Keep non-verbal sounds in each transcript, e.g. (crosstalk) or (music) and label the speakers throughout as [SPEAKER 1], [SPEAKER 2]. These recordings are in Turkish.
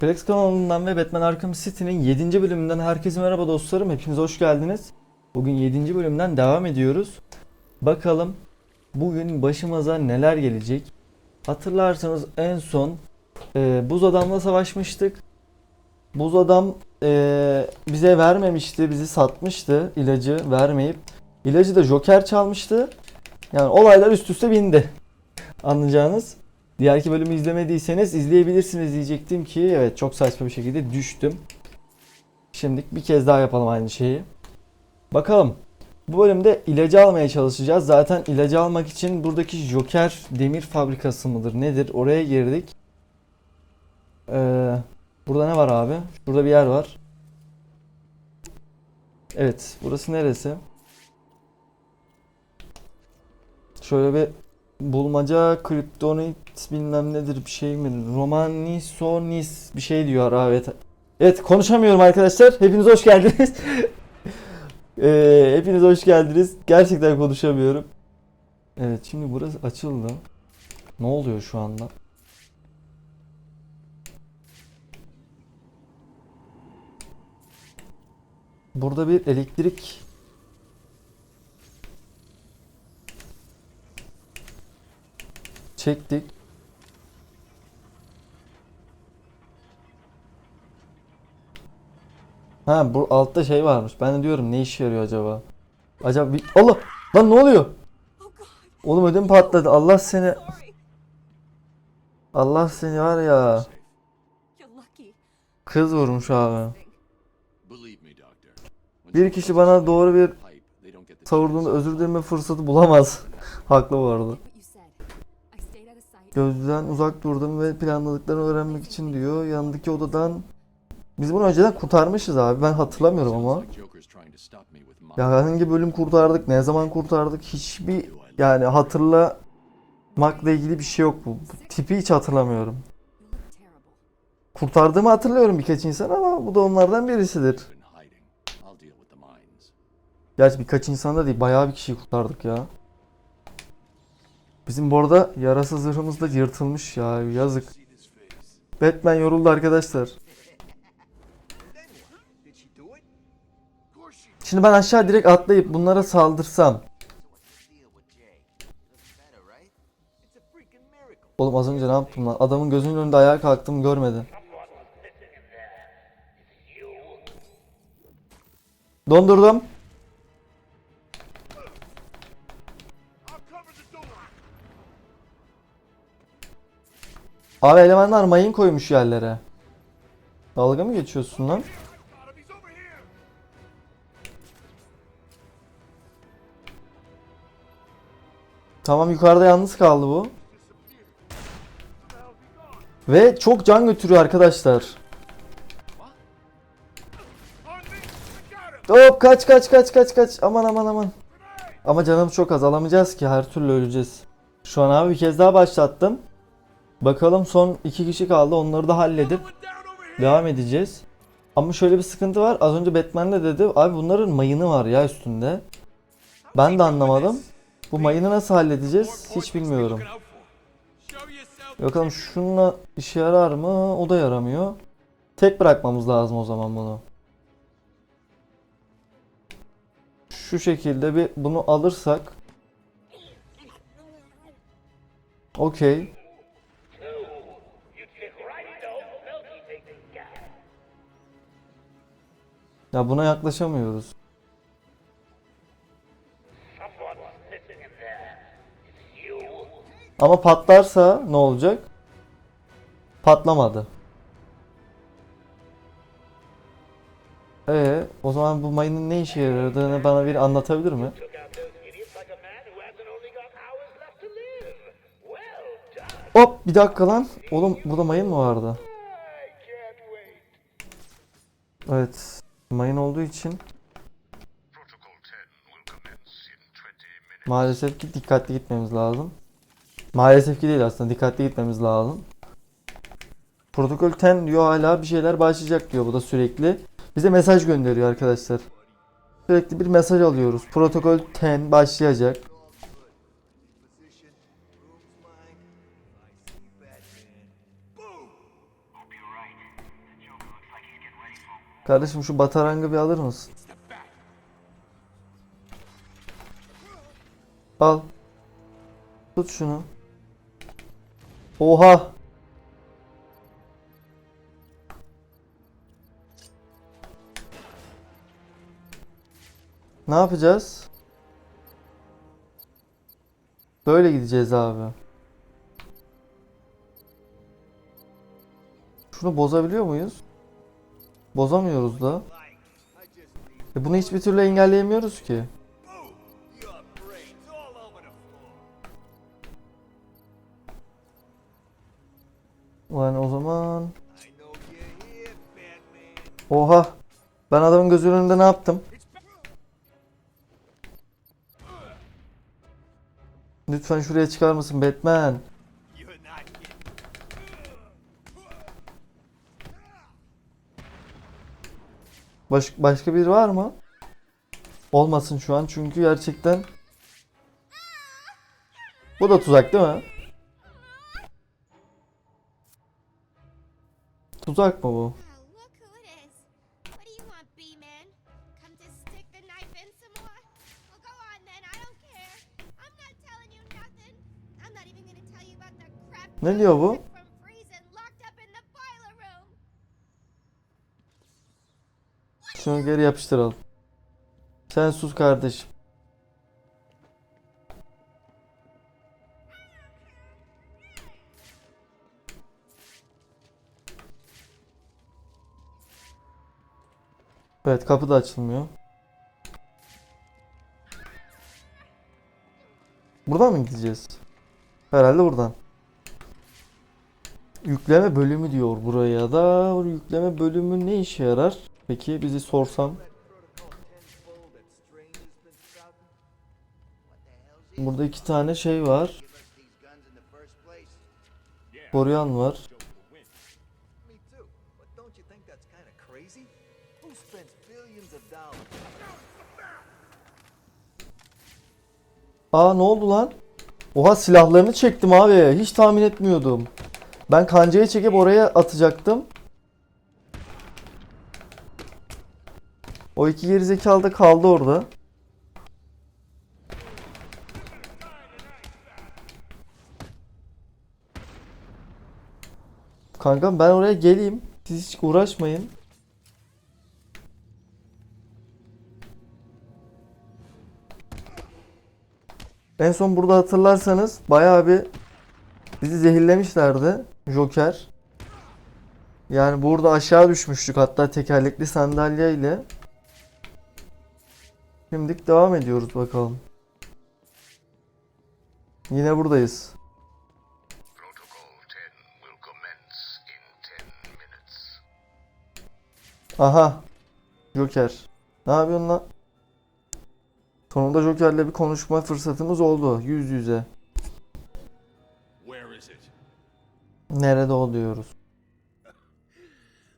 [SPEAKER 1] Flex kanalından ve Batman Arkham City'nin 7. bölümünden herkese merhaba dostlarım. Hepiniz hoş geldiniz. Bugün 7. bölümden devam ediyoruz. Bakalım bugün başımıza neler gelecek. Hatırlarsanız en son e, buz adamla savaşmıştık. Buz adam e, bize vermemişti, bizi satmıştı ilacı vermeyip. İlacı da Joker çalmıştı. Yani olaylar üst üste bindi. Anlayacağınız. Diğer iki bölümü izlemediyseniz izleyebilirsiniz diyecektim ki evet çok saçma bir şekilde düştüm. Şimdi bir kez daha yapalım aynı şeyi. Bakalım. Bu bölümde ilacı almaya çalışacağız. Zaten ilacı almak için buradaki Joker demir fabrikası mıdır nedir oraya girdik. Ee, burada ne var abi? Burada bir yer var. Evet burası neresi? Şöyle bir bulmaca kriptonit bilmem nedir bir şey mi? Romanisonis bir şey diyor abi. Evet. Evet konuşamıyorum arkadaşlar. Hepiniz hoş geldiniz. (laughs) Ee, hepiniz hoş geldiniz. Gerçekten konuşamıyorum. Evet şimdi burası açıldı. Ne oluyor şu anda? Burada bir elektrik çektik. Ha bu altta şey varmış. Ben de diyorum ne işe yarıyor acaba? Acaba bir... Allah! Lan ne oluyor? Oğlum ödüm patladı. Allah seni... Allah seni var ya. Kız vurmuş abi. Bir kişi bana doğru bir savurduğunda özür dileme fırsatı bulamaz. (laughs) Haklı bu arada. Gözden uzak durdum ve planladıklarını öğrenmek için diyor. Yanındaki odadan... Biz bunu önceden kurtarmışız abi. Ben hatırlamıyorum ama. Ya hangi bölüm kurtardık, ne zaman kurtardık hiçbir yani hatırlamakla ilgili bir şey yok bu. tipi hiç hatırlamıyorum. Kurtardığımı hatırlıyorum birkaç insan ama bu da onlardan birisidir. Gerçi birkaç insan da değil bayağı bir kişiyi kurtardık ya. Bizim bu arada yarasa zırhımız da yırtılmış ya yazık. Batman yoruldu arkadaşlar. Şimdi ben aşağı direkt atlayıp bunlara saldırsam. Oğlum az önce ne yaptım lan? Adamın gözünün önünde ayağa kalktım görmedi. Dondurdum. Abi elemanlar mayın koymuş yerlere. Dalga mı geçiyorsun lan? Tamam yukarıda yalnız kaldı bu. Ve çok can götürüyor arkadaşlar. Hop kaç kaç kaç kaç kaç. Aman aman aman. Ama canımız çok az alamayacağız ki her türlü öleceğiz. Şu an abi bir kez daha başlattım. Bakalım son iki kişi kaldı. Onları da halledip devam edeceğiz. Ama şöyle bir sıkıntı var. Az önce Batman de dedi. Abi bunların mayını var ya üstünde. Ben de anlamadım. Bu mayını nasıl halledeceğiz hiç bilmiyorum. Bakalım şununla işe yarar mı? O da yaramıyor. Tek bırakmamız lazım o zaman bunu. Şu şekilde bir bunu alırsak. Okey. Ya buna yaklaşamıyoruz. Ama patlarsa ne olacak? Patlamadı. Ee, o zaman bu mayının ne işe yaradığını bana bir anlatabilir mi? Hop bir dakika lan. Oğlum burada mayın mı vardı? Evet. Mayın olduğu için maalesef ki dikkatli gitmemiz lazım. Maalesef ki değil aslında dikkatli gitmemiz lazım. Protokol 10 diyor hala bir şeyler başlayacak diyor bu da sürekli. Bize mesaj gönderiyor arkadaşlar. Sürekli bir mesaj alıyoruz. Protokol 10 başlayacak. Kardeşim şu batarangı bir alır mısın? Al. Tut şunu. Oha. Ne yapacağız? Böyle gideceğiz abi. Şunu bozabiliyor muyuz? Bozamıyoruz da. E bunu hiçbir türlü engelleyemiyoruz ki. Ulan o zaman... Oha! Ben adamın gözünün önünde ne yaptım? Lütfen şuraya çıkar mısın Batman? Baş, başka biri var mı? Olmasın şu an çünkü gerçekten Bu da tuzak değil mi? Tuzak mı bu?
[SPEAKER 2] Oh, look who
[SPEAKER 1] Şunu geri yapıştıralım. Sen sus kardeşim. Evet kapı da açılmıyor. Buradan mı gideceğiz? Herhalde buradan. Yükleme bölümü diyor buraya da. Yükleme bölümü ne işe yarar? Peki bizi sorsam. Burada iki tane şey var. Koruyan var. Aa ne oldu lan? Oha silahlarını çektim abi. Hiç tahmin etmiyordum. Ben kancayı çekip oraya atacaktım. O iki gerizekalı da kaldı orada. Kankam ben oraya geleyim. Siz hiç uğraşmayın. En son burada hatırlarsanız bayağı bir bizi zehirlemişlerdi. Joker. Yani burada aşağı düşmüştük hatta tekerlekli sandalyeyle. Şimdilik devam ediyoruz bakalım. Yine buradayız.
[SPEAKER 3] Protocol 10 will commence in 10 minutes.
[SPEAKER 1] Aha. Joker. Ne yapıyorsun lan? Sonunda Joker'le bir konuşma fırsatımız oldu. Yüz yüze. Nerede oluyoruz?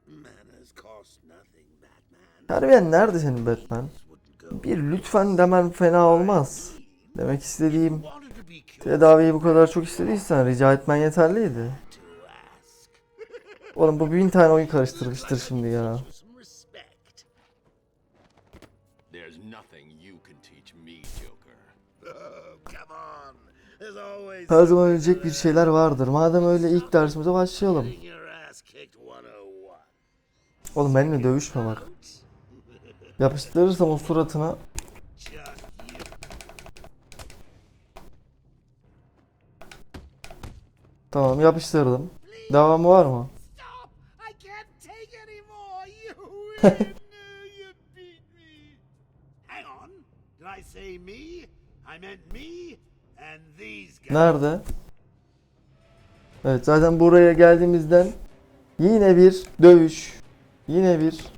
[SPEAKER 3] Manners cost nothing, Batman.
[SPEAKER 1] Harbiden nerede senin Batman? Bir lütfen demen fena olmaz. Demek istediğim tedaviyi bu kadar çok istediysen rica etmen yeterliydi. Oğlum bu bin tane oyun karıştırmıştır şimdi ya.
[SPEAKER 3] Some respect.
[SPEAKER 4] There's nothing you can teach me, Joker.
[SPEAKER 3] Oh,
[SPEAKER 1] Her zaman ölecek bir şeyler vardır. Madem öyle ilk dersimize başlayalım.
[SPEAKER 3] 101.
[SPEAKER 1] Oğlum benimle dövüşme bak. Yapıştırırsam o suratına tamam yapıştırdım. Devamı var mı? (laughs) Nerede? Evet zaten buraya geldiğimizden yine bir dövüş. Yine bir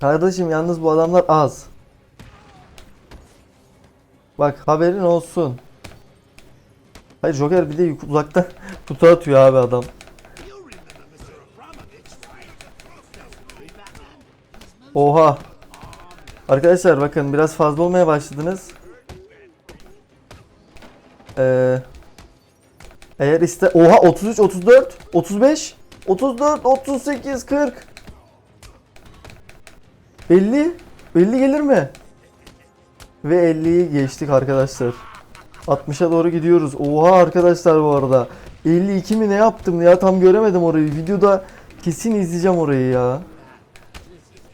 [SPEAKER 1] Kardeşim yalnız bu adamlar az. Bak haberin olsun. Hayır Joker bir de uzaktan (laughs) kutu atıyor abi adam. Oha. Arkadaşlar bakın biraz fazla olmaya başladınız. Ee, eğer iste Oha 33 34 35 34, 38, 40. 50. 50 gelir mi? Ve 50'yi geçtik arkadaşlar. 60'a doğru gidiyoruz. Oha arkadaşlar bu arada. 52 mi ne yaptım ya tam göremedim orayı. Videoda kesin izleyeceğim orayı ya.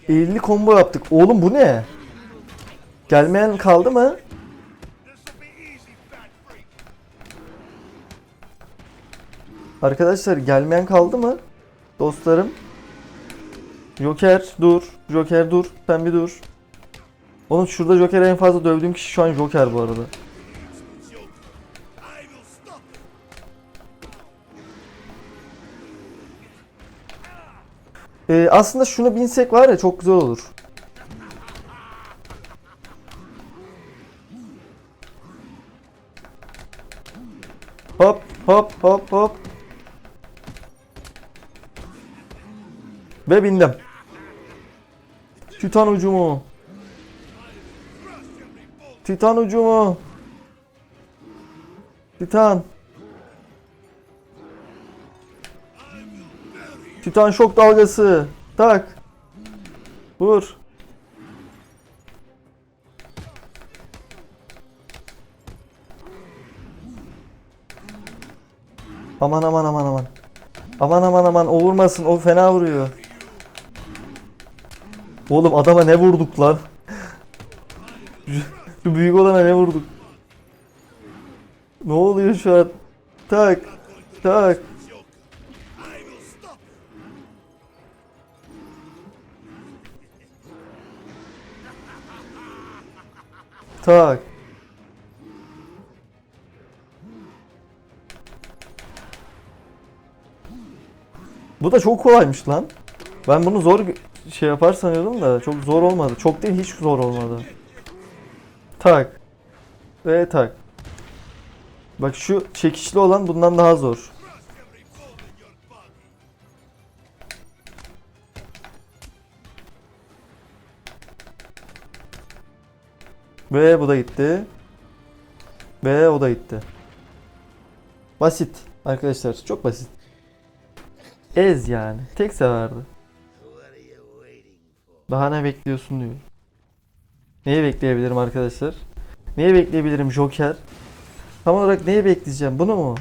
[SPEAKER 1] 50 combo yaptık. Oğlum bu ne? Gelmeyen kaldı mı? Arkadaşlar gelmeyen kaldı mı? Dostlarım. Joker dur. Joker dur. Sen bir dur. Oğlum şurada Joker'e en fazla dövdüğüm kişi şu an Joker bu arada. Ee, aslında şunu binsek var ya çok güzel olur. Hop hop hop hop. Ve bindim. Titan ucumu. Titan ucumu. Titan. Titan şok dalgası. Tak. Vur. Aman aman aman aman. Aman aman aman o vurmasın o fena vuruyor. Oğlum adama ne vurduk lan? Şu- (laughs) büyük olana ne vurduk? Ne oluyor şu an? Tak. Tak. Tak. Bu da çok kolaymış lan. Ben bunu zor şey yapar sanıyordum da çok zor olmadı. Çok değil hiç zor olmadı. Tak. Ve tak. Bak şu çekişli olan bundan daha zor. Ve bu da gitti. Ve o da gitti. Basit arkadaşlar çok basit. Ez yani. Tek severdi. Daha ne bekliyorsun diyor. Neyi bekleyebilirim arkadaşlar? Neyi bekleyebilirim Joker? Tam olarak neyi bekleyeceğim? Bunu mu?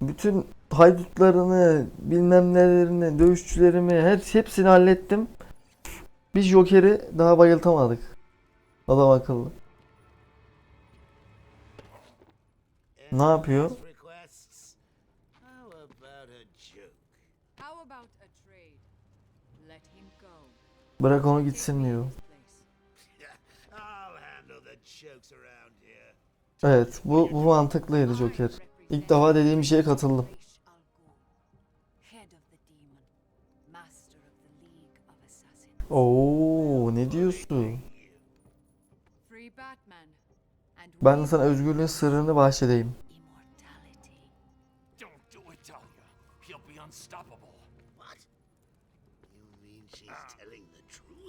[SPEAKER 1] Bütün haydutlarını, bilmem nelerini, dövüşçülerimi, her hepsini hallettim. Bir Joker'i daha bayıltamadık. Adam akıllı. Ne yapıyor? Bırak onu gitsin diyor. (laughs)
[SPEAKER 5] Place.
[SPEAKER 3] I'll handle the jokes around here.
[SPEAKER 1] Evet, bu bu mantıklıydı Joker. İlk defa dediğim bir şeye katıldım. Oo, ne diyorsun? Ben de sana özgürlüğün sırrını bahşedeyim.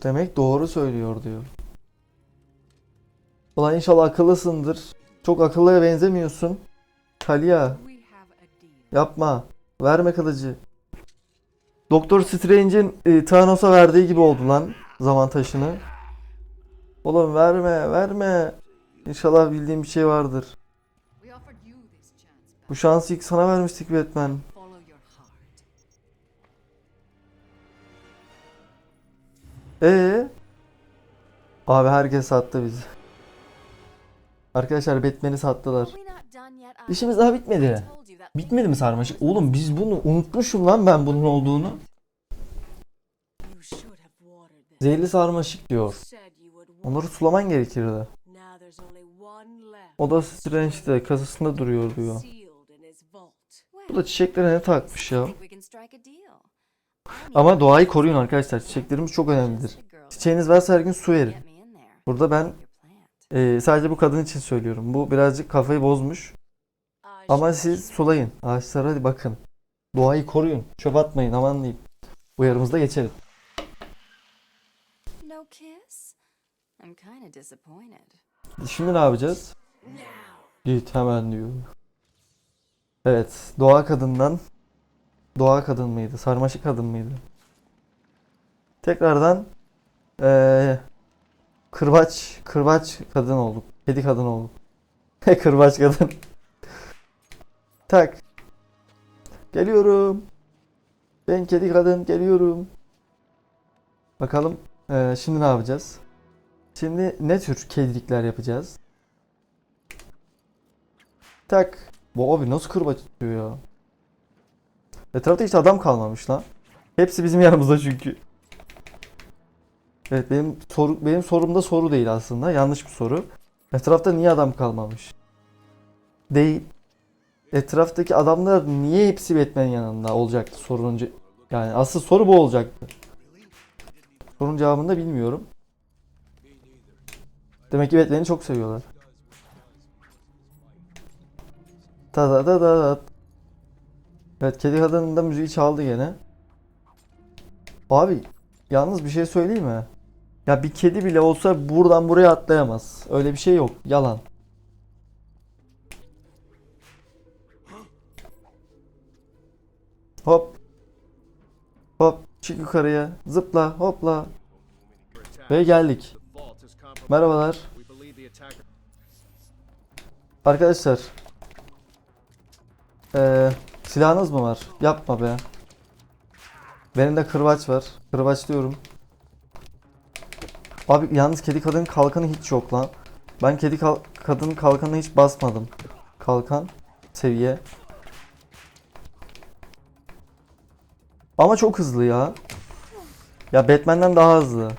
[SPEAKER 1] Demek doğru söylüyor diyor. Ulan inşallah akıllısındır. Çok akıllıya benzemiyorsun. Talia yapma. Verme kılıcı. Doktor Strange'in e, Thanos'a verdiği gibi oldu lan zaman taşını. Oğlum verme, verme. İnşallah bildiğim bir şey vardır. Bu şansı ilk sana vermiştik Batman. Ee? Abi herkes sattı bizi. Arkadaşlar Batman'i sattılar. İşimiz daha bitmedi. Bitmedi mi sarmaşık? Oğlum biz bunu unutmuşum lan ben bunun olduğunu. Zehirli sarmaşık diyor. Onları sulaman gerekirdi. O da Strange'de kasasında duruyor diyor. Bu da çiçeklere ne takmış ya. Ama doğayı koruyun arkadaşlar. Çiçeklerimiz çok önemlidir. Çiçeğiniz varsa her gün su verin. Burada ben e, sadece bu kadın için söylüyorum. Bu birazcık kafayı bozmuş. Ama siz sulayın. Ağaçlara hadi bakın. Doğayı koruyun. Çöp atmayın aman diyeyim. Uyarımızda geçelim. Şimdi ne yapacağız? Git hemen diyor. Evet, doğa kadından doğa kadın mıydı? Sarmaşık kadın mıydı? Tekrardan eee kırbaç kırbaç kadın olduk. Kedi kadın olduk. (laughs) kırbaç kadın. tak. Geliyorum. Ben kedi kadın geliyorum. Bakalım eee, şimdi ne yapacağız? Şimdi ne tür kedilikler yapacağız? Tak. Bu abi nasıl kırbaç tutuyor ya? Etrafta hiç adam kalmamış lan. Hepsi bizim yanımızda çünkü. Evet benim soru benim sorumda soru değil aslında. Yanlış bir soru. Etrafta niye adam kalmamış? Değil. Etraftaki adamlar niye hepsi Batman'in yanında olacaktı sorunun yani asıl soru bu olacaktı. Sorunun cevabını da bilmiyorum. Demek ki Batman'i çok seviyorlar. Ta da da da da. Evet kedi kadının da müziği çaldı gene. Abi yalnız bir şey söyleyeyim mi? Ya bir kedi bile olsa buradan buraya atlayamaz. Öyle bir şey yok. Yalan. Hop. Hop. Çık yukarıya. Zıpla. Hopla. Ve geldik. Merhabalar. Arkadaşlar. Ee, silahınız mı var? Yapma be. Benim de kırbaç var. Kırbaç diyorum. Abi yalnız kedi kadının kalkanı hiç yok lan. Ben kedi kal kadının kalkanına hiç basmadım. Kalkan seviye. Ama çok hızlı ya. Ya Batman'den daha hızlı.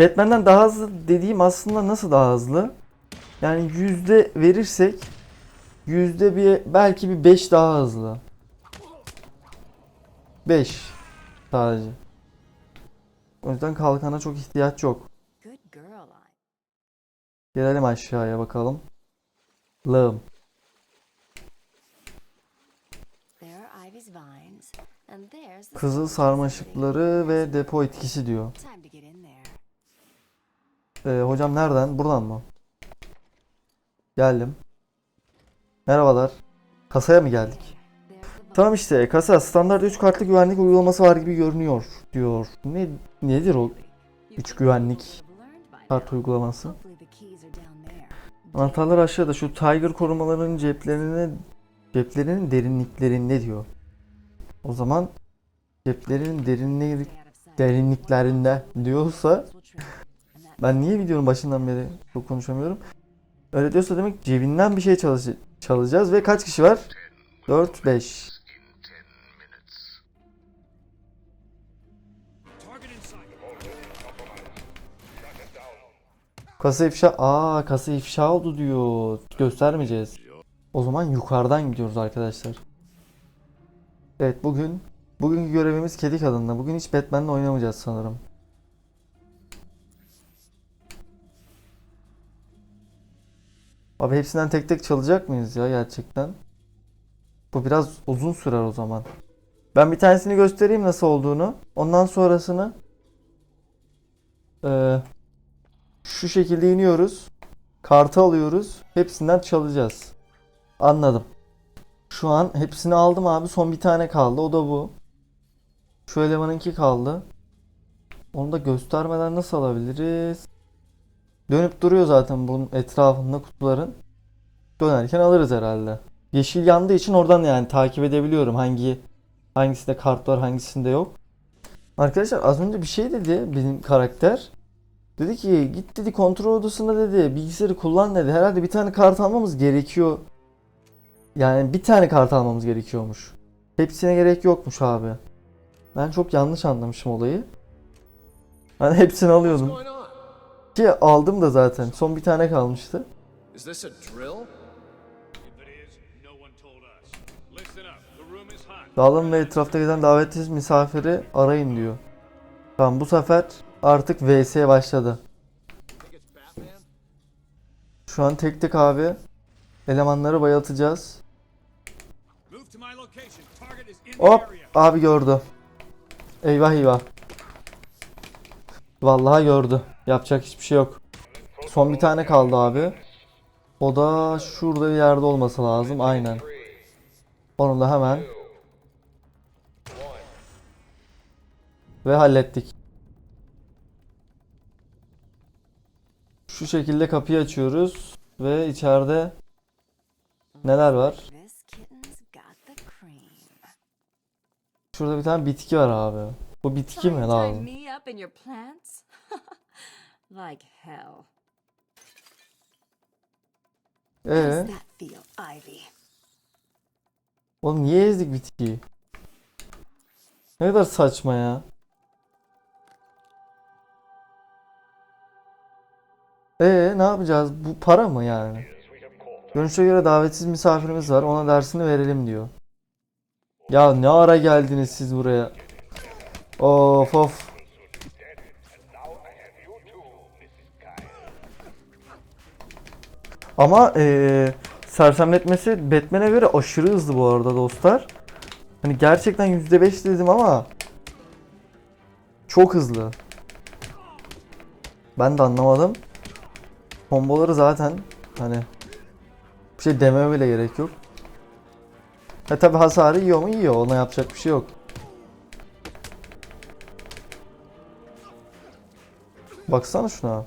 [SPEAKER 1] Batman'den daha hızlı dediğim aslında nasıl daha hızlı? Yani yüzde verirsek yüzde bir belki bir 5 daha hızlı. 5 sadece. O yüzden kalkana çok ihtiyaç yok. Gelelim aşağıya bakalım. Lığım. Kızıl sarmaşıkları ve depo etkisi diyor. Ee, hocam nereden? Buradan mı? Geldim. Merhabalar. Kasaya mı geldik? Tamam işte kasa standart 3 kartlı güvenlik uygulaması var gibi görünüyor diyor. Ne nedir o
[SPEAKER 5] You
[SPEAKER 1] 3
[SPEAKER 5] could
[SPEAKER 1] güvenlik kart uygulaması? Anahtarlar aşağıda şu Tiger korumaların ceplerine ceplerinin derinliklerinde diyor. O zaman ceplerin derinleri
[SPEAKER 5] Stay out of sight.
[SPEAKER 1] derinliklerinde diyorsa ben niye videonun başından beri çok konuşamıyorum? Öyle diyorsa demek cebinden bir şey çalış çalacağız ve kaç kişi var? 4 5. Kasa ifşa aa kasa ifşa oldu diyor. Göstermeyeceğiz. O zaman yukarıdan gidiyoruz arkadaşlar. Evet bugün bugünkü görevimiz kedi kadınla. Bugün hiç Batman'le oynamayacağız sanırım. Abi hepsinden tek tek çalacak mıyız ya gerçekten? Bu biraz uzun sürer o zaman. Ben bir tanesini göstereyim nasıl olduğunu. Ondan sonrasını eee şu şekilde iniyoruz. Kartı alıyoruz. Hepsinden çalacağız. Anladım. Şu an hepsini aldım abi. Son bir tane kaldı. O da bu. Şu elemanınki kaldı. Onu da göstermeden nasıl alabiliriz? Dönüp duruyor zaten bunun etrafında kutuların. Dönerken alırız herhalde. Yeşil yandığı için oradan yani takip edebiliyorum hangi hangisinde kart var hangisinde yok. Arkadaşlar az önce bir şey dedi bizim karakter. Dedi ki git dedi kontrol odasına dedi bilgisayarı kullan dedi. Herhalde bir tane kart almamız gerekiyor. Yani bir tane kart almamız gerekiyormuş. Hepsine gerek yokmuş abi. Ben çok yanlış anlamışım olayı. Ben (laughs) hepsini alıyordum. Ki aldım da zaten. Son bir tane kalmıştı. Dağılın ve etrafta giden davetsiz misafiri arayın diyor. Tamam bu sefer artık vs başladı. Şu an tek tek abi elemanları
[SPEAKER 4] the
[SPEAKER 1] Hop abi gördü. Eyvah eyvah. Vallahi gördü. Yapacak hiçbir şey yok. Son bir tane kaldı abi. O da şurada bir yerde olması lazım. Aynen. Onu da hemen ve hallettik. Şu şekilde kapıyı açıyoruz ve içeride neler var? Şurada bir tane bitki var abi. Bu bitki mi lan? (laughs) Ee, oğlum niye ezdik bitkiyi? Ne kadar saçma ya. Ee, ne yapacağız? Bu para mı yani? Görünüşe göre davetsiz misafirimiz var. Ona dersini verelim diyor. Ya ne ara geldiniz siz buraya? Of of. Ama eee sersemletmesi Batman'e göre aşırı hızlı bu arada dostlar. Hani gerçekten %5 dedim ama çok hızlı. Ben de anlamadım. Komboları zaten hani bir şey dememe bile gerek yok. Ha tabi hasarı yiyor mu? Yiyor. Ona yapacak bir şey yok. Baksana şuna.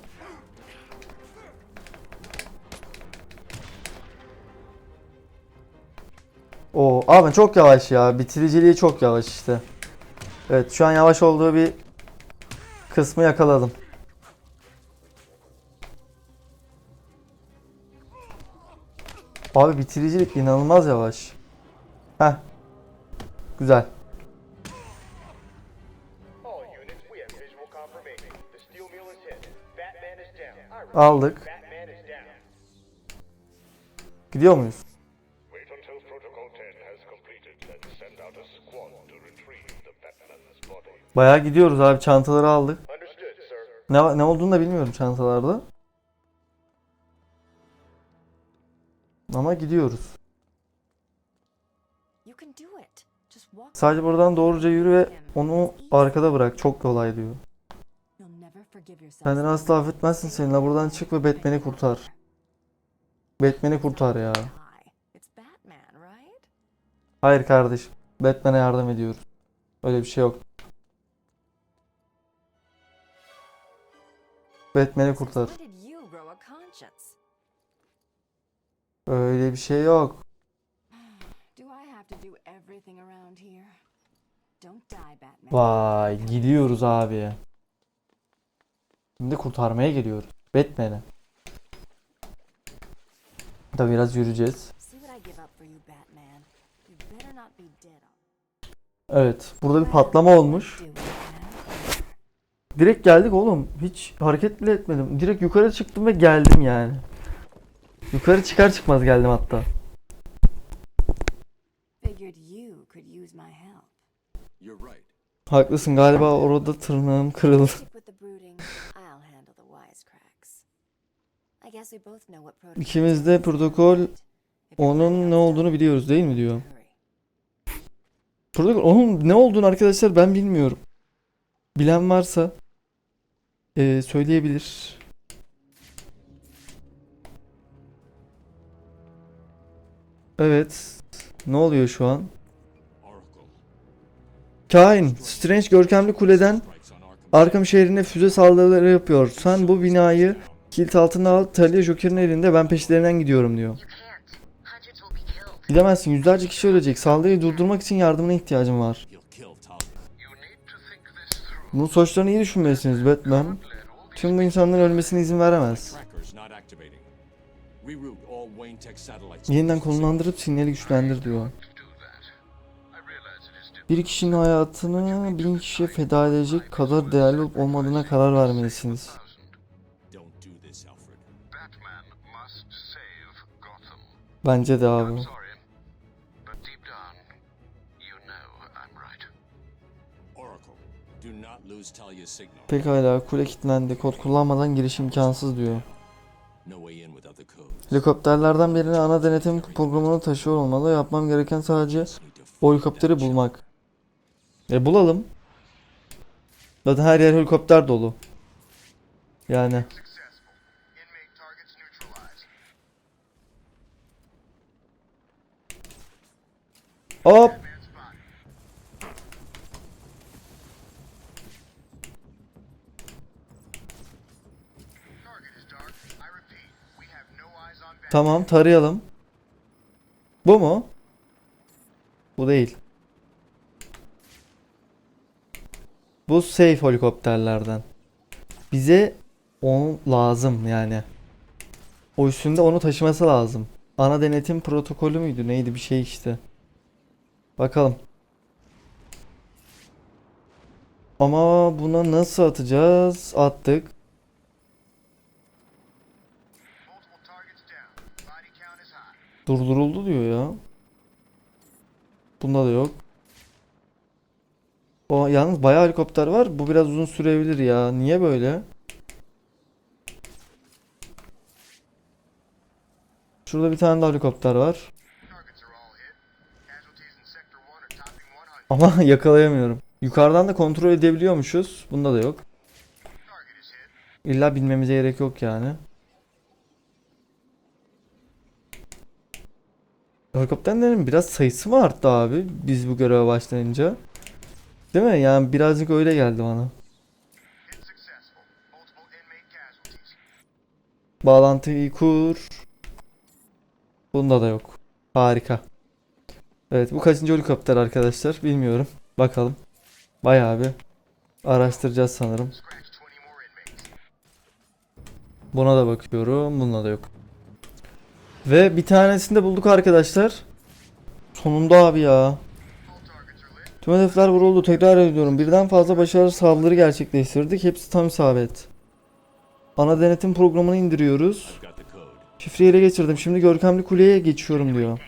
[SPEAKER 1] O abi çok yavaş ya. Bitiriciliği çok yavaş işte. Evet şu an yavaş olduğu bir kısmı yakaladım. Abi bitiricilik inanılmaz yavaş. Heh. Güzel. Aldık. Gidiyor muyuz?
[SPEAKER 4] Wait until Protocol 10 has completed, then send out a squad to retrieve the Batman's body.
[SPEAKER 1] Bayağı gidiyoruz abi. Çantaları aldık. Ne, ne olduğunu da bilmiyorum çantalarda. Ama gidiyoruz. Sadece buradan doğruca yürü ve onu arkada bırak. Çok kolay diyor. Kendini asla affetmezsin seninle. Buradan çık ve Batman'i kurtar. Batman'i kurtar ya. Hayır kardeşim. Batman'e yardım ediyoruz. Öyle bir şey yok. Batman'i kurtar. Öyle bir şey yok. Vay gidiyoruz abi. Şimdi kurtarmaya geliyoruz. Batman'e. Tabi biraz yürüyeceğiz. Evet. Burada bir patlama olmuş. Direkt geldik oğlum. Hiç hareket bile etmedim. Direkt yukarı çıktım ve geldim yani. Yukarı çıkar çıkmaz geldim hatta.
[SPEAKER 5] Figured you could use my help.
[SPEAKER 6] You're right.
[SPEAKER 1] Haklısın galiba orada tırnağım kırıldı. İkimiz de protokol onun
[SPEAKER 5] on
[SPEAKER 1] ne olduğunu biliyoruz değil mi diyor. Protokol onun ne olduğunu arkadaşlar ben bilmiyorum. Bilen varsa eee, söyleyebilir. Evet. Ne oluyor şu an? Kain, Strange görkemli kuleden
[SPEAKER 4] Arkham
[SPEAKER 1] şehrine füze saldırıları yapıyor. Sen bu binayı kilit altına al. Talia Joker'in elinde. Ben peşlerinden gidiyorum diyor. Gidemezsin. Yüzlerce kişi ölecek. Saldırıyı durdurmak için yardımına ihtiyacım var. Bunun sonuçlarını iyi düşünmelisiniz Batman. Tüm bu insanların ölmesine izin veremez. Yeniden konumlandırıp sinyali güçlendir diyor. Bir kişinin hayatını bin kişiye feda edecek kadar değerli olup olmadığına karar vermelisiniz. Bence de abi. Pekala kule kilitlendi. Kod kullanmadan giriş imkansız diyor. Helikopterlerden birini ana denetim programına taşıyor olmalı. Yapmam gereken sadece o helikopteri bulmak. E bulalım. Zaten her yer helikopter dolu. Yani. Hop. Tamam tarayalım. Bu mu? Bu değil. Bu safe helikopterlerden. Bize o lazım yani. O üstünde onu taşıması lazım. Ana denetim protokolü müydü? Neydi bir şey işte. Bakalım. Ama buna nasıl atacağız? Attık. Durduruldu diyor ya. Bunda da yok. O yalnız bayağı helikopter var. Bu biraz uzun sürebilir ya. Niye böyle? Şurada bir tane daha helikopter var.
[SPEAKER 7] Targets are all hit. Casualties in Sector 1 are topping 100.
[SPEAKER 1] Ama (laughs) yakalayamıyorum. Yukarıdan da kontrol edebiliyormuşuz. Bunda da yok. İlla bilmemize gerek yok yani. Helikopterlerin biraz sayısı mı arttı abi biz bu göreve başlayınca? Değil mi? Yani birazcık öyle geldi bana. Bağlantıyı kur. Bunda da yok. Harika. Evet bu kaçıncı helikopter arkadaşlar bilmiyorum. Bakalım. Bayağı bir araştıracağız sanırım.
[SPEAKER 7] Scratch 20 more inmates.
[SPEAKER 1] Buna da bakıyorum. Bunda da yok. Ve bir tanesini de bulduk arkadaşlar. Sonunda abi ya. Tüm hedefler vuruldu. Tekrar ediyorum. Birden fazla başarılı saldırı gerçekleştirdik. Hepsi tam isabet. Ana denetim programını indiriyoruz. Şifreyi ele geçirdim. Şimdi görkemli kuleye geçiyorum diyor.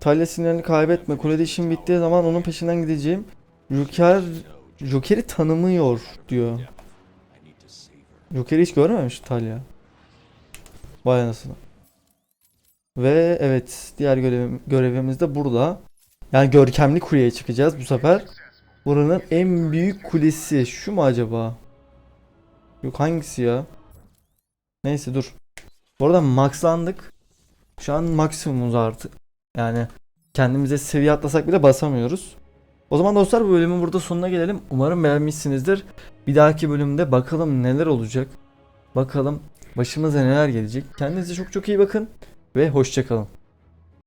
[SPEAKER 1] Talya sinyalini kaybetme. Kulede işim bittiği zaman onun peşinden gideceğim. Joker Joker'i tanımıyor diyor. Joker'i hiç görmemiş Talya. Vay anasını. Ve evet diğer görevim, görevimiz de burada. Yani görkemli kuleye çıkacağız bu sefer. Buranın en büyük kulesi şu mu acaba? Yok hangisi ya? Neyse dur. Bu arada maxlandık. Şu an maksimumuz artık. Yani kendimize seviye atlasak bile basamıyoruz. O zaman dostlar bu bölümün burada sonuna gelelim. Umarım beğenmişsinizdir. Bir dahaki bölümde bakalım neler olacak. Bakalım başımıza neler gelecek. Kendinize çok çok iyi bakın ve hoşçakalın.